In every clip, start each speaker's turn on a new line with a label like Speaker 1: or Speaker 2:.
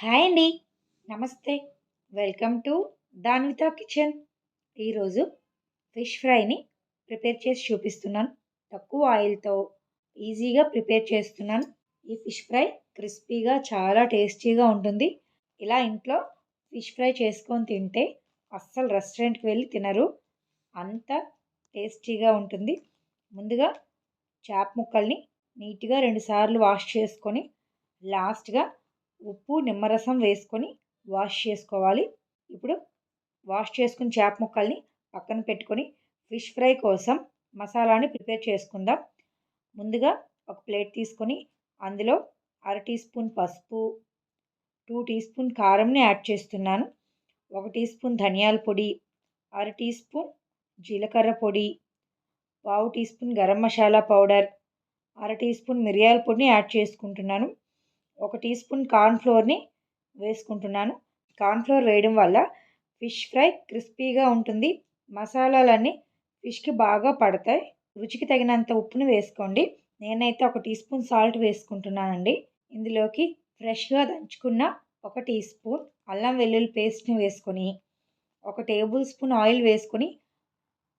Speaker 1: Hi అండి. నమస్తే. Welcome to Danvitha kitchen. ఈరోజు ఫిష్ ఫ్రైని ప్రిపేర్ చేసి చూపిస్తున్నాను. తక్కువ ఆయిల్తో ఈజీగా ప్రిపేర్ చేస్తున్నాను. ఈ ఫిష్ ఫ్రై క్రిస్పీగా చాలా టేస్టీగా ఉంటుంది. ఇలా ఇంట్లో ఫిష్ ఫ్రై చేసుకొని తింటే అస్సలు రెస్టారెంట్కి వెళ్ళి తినరు. అంత టేస్టీగా ఉంటుంది. ముందుగా చేప ముక్కల్ని నీట్గా రెండుసార్లు వాష్ చేసుకొని లాస్ట్గా ఉప్పు నిమ్మరసం వేసుకొని వాష్ చేసుకోవాలి. ఇప్పుడు వాష్ చేసుకుని చేప ముక్కల్ని పక్కన పెట్టుకొని ఫిష్ ఫ్రై కోసం మసాలాని ప్రిపేర్ చేసుకుందాం. ముందుగా ఒక ప్లేట్ తీసుకొని అందులో అర టీ స్పూన్ పసుపు టూ టీ స్పూన్ కారంని యాడ్ చేస్తున్నాను. ఒక టీ స్పూన్ ధనియాల పొడి అర టీ స్పూన్ జీలకర్ర పొడి పావు teaspoon garam masala powder అర టీ స్పూన్ మిరియాల పొడిని యాడ్ చేసుకుంటున్నాను. ఒక టీ స్పూన్ కార్న్ఫ్లోర్ని వేసుకుంటున్నాను. కార్న్ఫ్లోర్ వేయడం వల్ల ఫిష్ ఫ్రై క్రిస్పీగా ఉంటుంది. మసాలాలన్నీ ఫిష్కి బాగా పడతాయి. రుచికి తగినంత ఉప్పుని వేసుకోండి. నేనైతే ఒక టీ స్పూన్ సాల్ట్ వేసుకుంటున్నానండి. ఇందులోకి ఫ్రెష్గా దంచుకున్న ఒక టీ స్పూన్ అల్లం వెల్లుల్లి పేస్ట్ని వేసుకొని ఒక టేబుల్ స్పూన్ ఆయిల్ వేసుకొని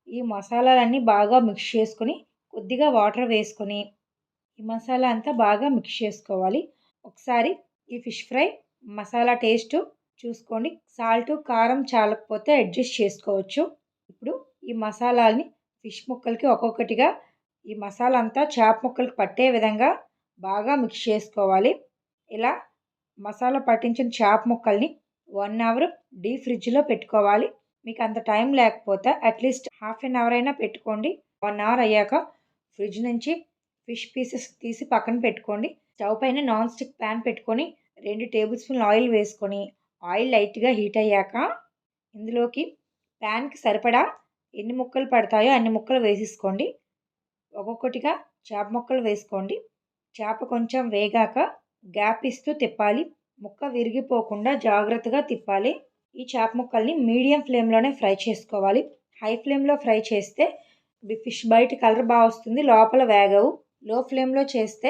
Speaker 1: ఈ మసాలాలన్నీ బాగా మిక్స్ చేసుకొని కొద్దిగా వాటర్ వేసుకొని ఈ మసాలా అంతా బాగా మిక్స్ చేసుకోవాలి. ఒకసారి ఈ ఫిష్ ఫ్రై మసాలా టేస్ట్ చూసుకోండి. సాల్ట్ కారం చాలకపోతే అడ్జస్ట్ చేసుకోవచ్చు. ఇప్పుడు ఈ మసాలాని ఫిష్ ముక్కలకి ఒక్కొక్కటిగా ఈ మసాలా అంతా చేప ముక్కలకి పట్టే విధంగా బాగా మిక్స్ చేసుకోవాలి. ఇలా మసాలా పట్టించిన చేప ముక్కల్ని వన్ అవర్ డీ ఫ్రిడ్జ్లో పెట్టుకోవాలి. మీకు అంత టైం లేకపోతే అట్లీస్ట్ హాఫ్ అన్ అవర్ అయినా పెట్టుకోండి. వన్ అవర్ అయ్యాక ఫ్రిడ్జ్ నుంచి ఫిష్ పీసెస్ తీసి పక్కన పెట్టుకోండి. స్టవ్ పైన నాన్ స్టిక్ ప్యాన్ పెట్టుకొని రెండు టేబుల్ స్పూన్ ఆయిల్ వేసుకొని ఆయిల్ లైట్గా హీట్ అయ్యాక ఇందులోకి ప్యాన్కి సరిపడా ఎన్ని ముక్కలు పడతాయో అన్ని ముక్కలు వేసేసుకోండి. ఒక్కొక్కటిగా చేప ముక్కలు వేసుకోండి. చేప కొంచెం వేగాక గ్యాప్ ఇస్తూ తిప్పాలి. ముక్క విరిగిపోకుండా జాగ్రత్తగా తిప్పాలి. ఈ చేప ముక్కల్ని మీడియం ఫ్లేమ్లోనే ఫ్రై చేసుకోవాలి. హై ఫ్లేమ్లో ఫ్రై చేస్తే ఫిష్ బయట కలర్ బాగా వస్తుంది లోపల వేగవు. లో ఫ్లేమ్లో చేస్తే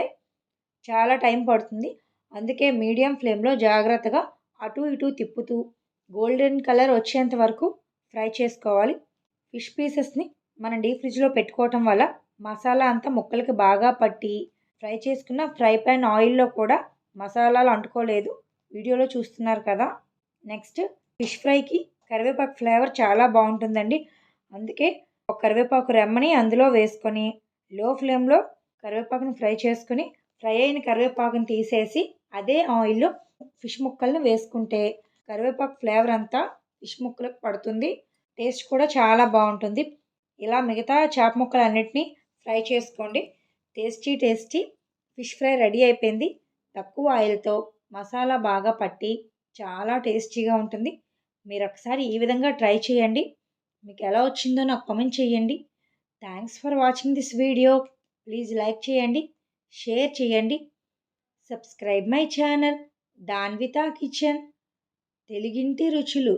Speaker 1: చాలా టైం పడుతుంది. అందుకే మీడియం ఫ్లేమ్లో జాగ్రత్తగా అటు ఇటు తిప్పుతూ గోల్డెన్ కలర్ వచ్చేంత వరకు ఫ్రై చేసుకోవాలి. ఫిష్ పీసెస్ని మనం డీప్ ఫ్రిడ్జ్లో పెట్టుకోవటం వల్ల మసాలా అంతా ముక్కలకి బాగా పట్టి ఫ్రై చేసుకున్న ఫ్రై ప్యాన్ ఆయిల్లో కూడా మసాలాలు అంటుకోలేదు. వీడియోలో చూస్తున్నారు కదా. నెక్స్ట్ ఫిష్ ఫ్రైకి కరివేపాకు ఫ్లేవర్ చాలా బాగుంటుందండి. అందుకే ఒక కరివేపాకు రెమ్మని అందులో వేసుకొని లో ఫ్లేమ్లో కరివేపాకుని ఫ్రై చేసుకుని ఫ్రై అయిన కరివేపాకుని తీసేసి అదే ఆయిల్లో ఫిష్ ముక్కలను వేసుకుంటే కరివేపాకు ఫ్లేవర్ అంతా ఫిష్ ముక్కలకు పడుతుంది. టేస్ట్ కూడా చాలా బాగుంటుంది. ఇలా మిగతా చేప ముక్కలు అన్నిటినీ ఫ్రై చేసుకోండి. Tasty tasty fish fry ready అయిపోయింది. తక్కువ ఆయిల్తో మసాలా బాగా పట్టి చాలా టేస్టీగా ఉంటుంది. మీరు ఒకసారి ఈ విధంగా ట్రై చేయండి. మీకు ఎలా వచ్చిందో నాకు కామెంట్ చేయండి. Thanks for watching this video. Please like చేయండి. షేర్ చేయండి. Subscribe my channel. Danvitha kitchen. తెలుగింటి రుచులు.